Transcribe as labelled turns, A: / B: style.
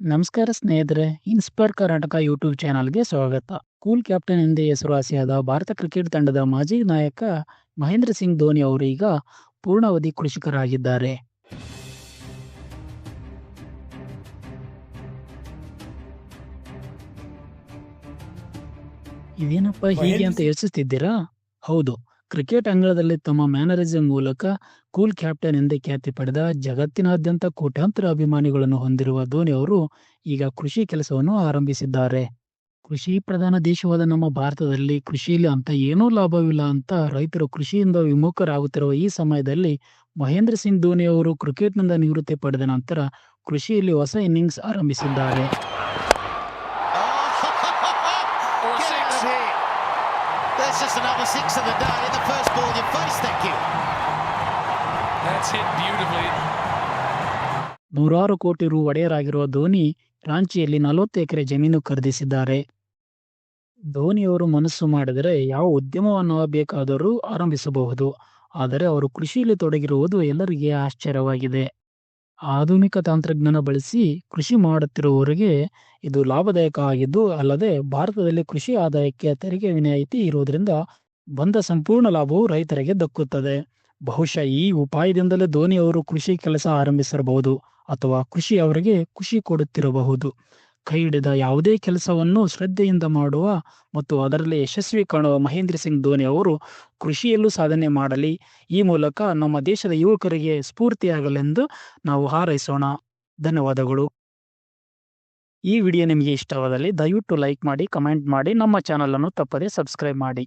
A: ನಮಸ್ಕಾರ ಸ್ನೇಹಿತರೆ inspire Karnataka YouTube ಚಾನಲ್ಗೆ ಸ್ವಾಗತ. ಕೂಲ್ ಕ್ಯಾಪ್ಟನ್ ಎಂದೇ ಹೆಸರುವಾಸಿಯಾದ ಭಾರತ ಕ್ರಿಕೆಟ್ ತಂಡದ ಮಾಜಿ ನಾಯಕ ಮಹೇಂದ್ರ ಸಿಂಗ್ ಧೋನಿ ಅವರು ಈಗ ಪೂರ್ಣಾವಧಿ ಕೃಷಿಕರಾಗಿದ್ದಾರೆ. ಇದೇನಪ್ಪ ಹೀಗೆ ಅಂತ ಯೋಚಿಸ್ತಿದ್ದೀರಾ? ಹೌದು. ಕ್ರಿಕೆಟ್ ಅಂಗಳದಲ್ಲಿ ತಮ್ಮ ಮ್ಯಾನರಿಸಂ ಮೂಲಕ ಕೂಲ್ ಕ್ಯಾಪ್ಟನ್ ಎಂದೇ ಖ್ಯಾತಿ ಪಡೆದ ಜಗತ್ತಿನಾದ್ಯಂತ ಕೋಟ್ಯಾಂತರ ಅಭಿಮಾನಿಗಳನ್ನು ಹೊಂದಿರುವ ಧೋನಿ ಅವರು ಈಗ ಕೃಷಿ ಕೆಲಸವನ್ನು ಆರಂಭಿಸಿದ್ದಾರೆ. ಕೃಷಿ ಪ್ರಧಾನ ದೇಶವಾದ ನಮ್ಮ ಭಾರತದಲ್ಲಿ ಕೃಷಿಯಲ್ಲಿ ಅಂತ ಏನೂ ಲಾಭವಿಲ್ಲ ಅಂತ ರೈತರು ಕೃಷಿಯಿಂದ ವಿಮುಖರಾಗುತ್ತಿರುವ ಈ ಸಮಯದಲ್ಲಿ ಮಹೇಂದ್ರ ಸಿಂಗ್ ಧೋನಿ ಅವರು ಕ್ರಿಕೆಟ್ನಿಂದ ನಿವೃತ್ತಿ ಪಡೆದ ನಂತರ ಕೃಷಿಯಲ್ಲಿ ಹೊಸ ಇನ್ನಿಂಗ್ಸ್ ಆರಂಭಿಸಿದ್ದಾರೆ.
B: There's just another six of the day in the first ball you face, thank you.
C: That's hit beautifully.
A: ನೂರಾರು ಕೋಟಿ ರು ಒಡೆಯರಾಗಿರುವ ಧೋನಿ ರಾಂಚಿಯಲ್ಲಿ ನಲವತ್ತು ಎಕರೆ ಜಮೀನು ಖರೀದಿಸಿದ್ದಾರೆ ಧೋನಿಯವರು ಮನಸ್ಸು ಮಾಡಿದರೆ ಯಾವ ಉದ್ಯಮವನ್ನು ಬೇಕಾದರೂ ಆರಂಭಿಸಬಹುದು ಆದರೆ ಅವರು ಕೃಷಿಯಲ್ಲಿ ತೊಡಗಿರುವುದು ಎಲ್ಲರಿಗೆ ಆಶ್ಚರ್ಯವಾಗಿದೆ ಆಧುನಿಕ ತಂತ್ರಜ್ಞಾನ ಬಳಸಿ ಕೃಷಿ ಮಾಡುತ್ತಿರುವವರಿಗೆ ಇದು ಲಾಭದಾಯಕ ಆಗಿದ್ದು, ಅಲ್ಲದೆ ಭಾರತದಲ್ಲಿ ಕೃಷಿ ಆದಾಯಕ್ಕೆ ತೆರಿಗೆ ವಿನಾಯಿತಿ ಇರುವುದರಿಂದ ಬಂದ ಸಂಪೂರ್ಣ ಲಾಭವು ರೈತರಿಗೆ ದಕ್ಕುತ್ತದೆ. ಬಹುಶಃ ಈ ಉಪಾಯದಿಂದಲೇ ಧೋನಿ ಅವರು ಕೃಷಿ ಕೆಲಸ ಆರಂಭಿಸಿರಬಹುದು ಅಥವಾ ಕೃಷಿ ಅವರಿಗೆ ಖುಷಿ ಕೊಡುತ್ತಿರಬಹುದು. ಕೈ ಹಿಡಿದ ಯಾವುದೇ ಕೆಲಸವನ್ನು ಶ್ರದ್ಧೆಯಿಂದ ಮಾಡುವ ಮತ್ತು ಅದರಲ್ಲಿ ಯಶಸ್ವಿ ಕಾಣುವ ಮಹೇಂದ್ರ ಸಿಂಗ್ ಧೋನಿ ಅವರು ಕೃಷಿಯಲ್ಲೂ ಸಾಧನೆ ಮಾಡಲಿ. ಈ ಮೂಲಕ ನಮ್ಮ ದೇಶದ ಯುವಕರಿಗೆ ಸ್ಫೂರ್ತಿಯಾಗಲೆಂದು ನಾವು ಹಾರೈಸೋಣ. ಧನ್ಯವಾದಗಳು. ಈ ವಿಡಿಯೋ ನಿಮಗೆ ಇಷ್ಟವಾದಲ್ಲಿ ದಯವಿಟ್ಟು ಲೈಕ್ ಮಾಡಿ, ಕಮೆಂಟ್ ಮಾಡಿ, ನಮ್ಮ ಚಾನಲನ್ನು ತಪ್ಪದೇ ಸಬ್ಸ್ಕ್ರೈಬ್ ಮಾಡಿ.